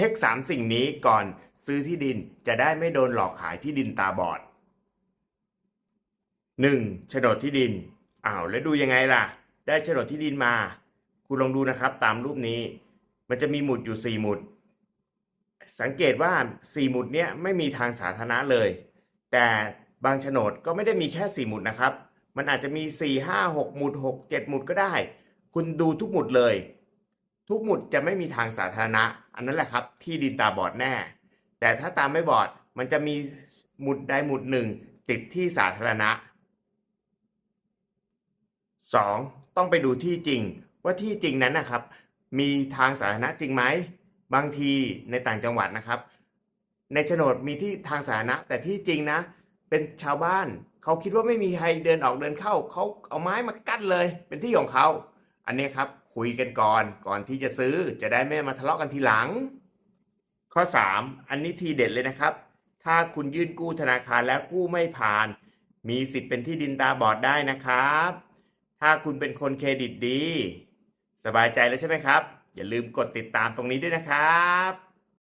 เช็คสามสิ่งนี้ก่อนซื้อที่ดินจะได้ไม่โดนหลอกขายที่ดินตาบอด 1. โฉนดที่ดินอ้าวแล้วดูยังไงล่ะ ได้โฉนดที่ดินมา คุณลองดูนะครับตามรูปนี้ มันจะมีหมุดอยู่ 4 หมุด สังเกตว่า 4 หมุดเนี้ยไม่มีทางสาธารณะเลย แต่บางโฉนดก็ไม่ได้มีแค่ 4 หมุดนะครับ มันอาจจะมี 4 5 6 หมุด 6 7 หมุดก็ได้ คุณดูทุกหมุดเลย ทุกหมุดจะไม่มีทางสาธารณะ อันนั้นแหละครับ ที่ดินตาบอดแน่ แต่ถ้าตามไม่บอดมันจะมีหมุดใดหมุดหนึ่ง ติดที่สาธารณะ 2. ต้องไปดูที่จริง ว่าที่จริงนั้นนะครับ มีทางสาธารณะจริงไหมบางทีในต่างจังหวัดนะครับ ในโฉนดมีที่ทางสาธารณะ แต่ที่จริงนะ เป็นชาวบ้านเขาคิดว่าไม่มีใครเดินออกเดินเข้าเขาเอาไม้มากั้นเลย เป็นที่ของเขาอันนี้ครับ คุยกันก่อนก่อนที่จะซื้อจะได้ไม่มาทะเลาะกันทีหลัง ข้อ 3 อันนี้ทีเด็ดเลยนะครับ ถ้าคุณยื่นกู้ธนาคารแล้วกู้ไม่ผ่าน มีสิทธิ์เป็นที่ดินตาบอดได้นะครับ ถ้าคุณเป็นคนเครดิตดี สบายใจแล้วใช่ไหมครับ อย่าลืมกดติดตามตรงนี้ด้วยนะครับ